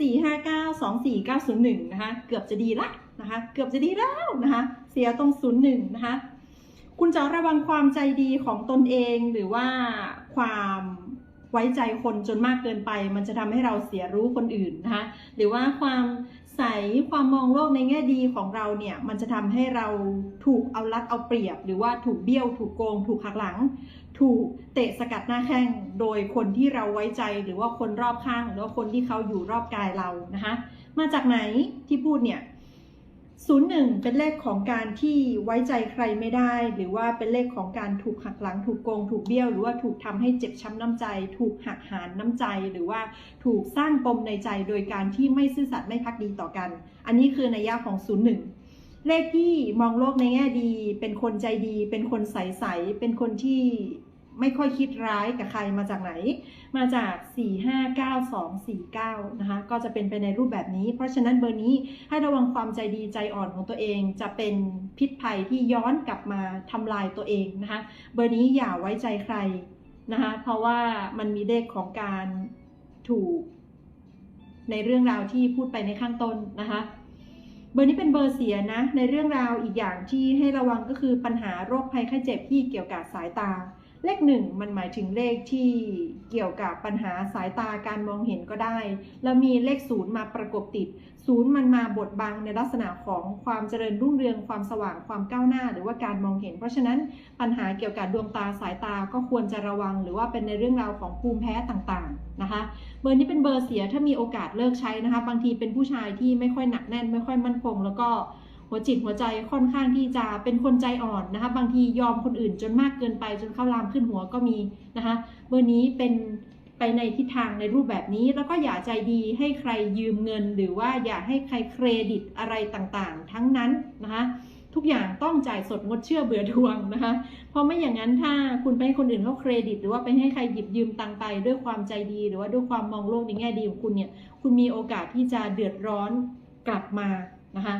4592491นะคะเกือบจะดีละนะคะเกือบจะดีแล้วนะคะเสียตรง 01นะคะคุณจะระวังความใจดีของตนเองหรือว่าความไว้ใจคนจนมากเกินไป มันจะทำให้เราเสียรู้คนอื่นนะคะหรือว่าความ ใสความมองโลกในแง่ดีของเราเนี่ย มันจะทำให้เราถูกเอารัดเอาเปรียบ หรือว่าถูกเบี้ยว ถูกโกง ถูกหักหลัง ถูกเตะสกัดหน้าแข้งโดยคนที่เราไว้ใจหรือว่าคนรอบข้าง หรือว่าคนที่เขาอยู่รอบกายเรานะคะ มาจากไหนที่พูดเนี่ย ศูนย์หนึ่งเป็นเลขของการที่ไว้ใจใครไม่ได้ หรือว่าเป็นเลขของการถูกหักหลัง ถูกโกง ถูกเบี้ยว หรือว่าถูกทำให้เจ็บช้ำน้ำใจ ถูกหักหานน้ำใจ หรือว่าถูกสร้างปมในใจโดยการที่ไม่ซื่อสัตย์ไม่พักดีต่อกัน อันนี้คือนัยยะของศูนย์หนึ่งเลขที่มองโลกในแง่ดี เป็นคนใจดี เป็นคนใสๆเป็นคนที่ ไม่ค่อยคิดร้ายกับใครมาจากไหน มาจาก 459249 นะคะ ก็จะเป็นไปในรูปแบบนี้ เพราะฉะนั้นเบอร์นี้ให้ระวังความใจดีใจอ่อนของตัวเอง จะเป็นพิษภัยที่ย้อนกลับมาทำลายตัวเองนะคะ เบอร์นี้อย่าไว้ใจใครนะคะ เพราะว่ามันมีเลขของการถูกในเรื่องราวที่พูดไปในข้างต้นนะคะ เบอร์นี้เป็นเบอร์เสียนะ ในเรื่องราวอีกอย่างที่ให้ระวังก็คือปัญหาโรคภัยไข้เจ็บที่เกี่ยวกับสายตา เลขหนึ่งมันหมายถึงเลขที่เกี่ยวกับปัญหาสายตาการมองเห็นก็ได้ แล้วมีเลขศูนย์มาประกบติดศูนย์มันมาบดบังในลักษณะของความเจริญรุ่งเรืองความสว่างความก้าวหน้า หรือว่าการมองเห็น เพราะฉะนั้นปัญหาเกี่ยวกับดวงตาสายตาก็ควรจะระวัง หรือว่าเป็นในเรื่องราวของภูมิแพ้ต่างๆนะคะ เบอร์นี้เป็นเบอร์เสียถ้ามีโอกาสเลิกใช้นะคะ บางทีเป็นผู้ชายที่ไม่ค่อยหนักแน่น ไม่ค่อยมั่นคง แล้วก็ หัวจิตหัวใจค่อนข้างที่จะเป็นคนใจอ่อนนะคะ บางทียอมคนอื่นจนมากเกินไปจนเข้าลามขึ้นหัวก็มีนะคะเบอร์นี้เป็นไปในทิศทางในรูปแบบนี้แล้วก็อย่าใจดีให้ใครยืมเงิน หรือว่าอย่าให้ใครเครดิตอะไรต่างๆ ทั้งนั้นนะคะทุกอย่างต้องจ่ายสดงดเชื่อเบื่อดวงนะคะเพราะไม่อย่างนั้นถ้าคุณไปให้คนอื่นเขาเครดิต หรือว่าไปให้ใครหยิบยืมตังไปด้วยความใจดี หรือว่าด้วยความมองโลกในแง่ดีของคุณเนี่ยคุณมีโอกาสที่จะเดือดร้อนกลับมานะคะ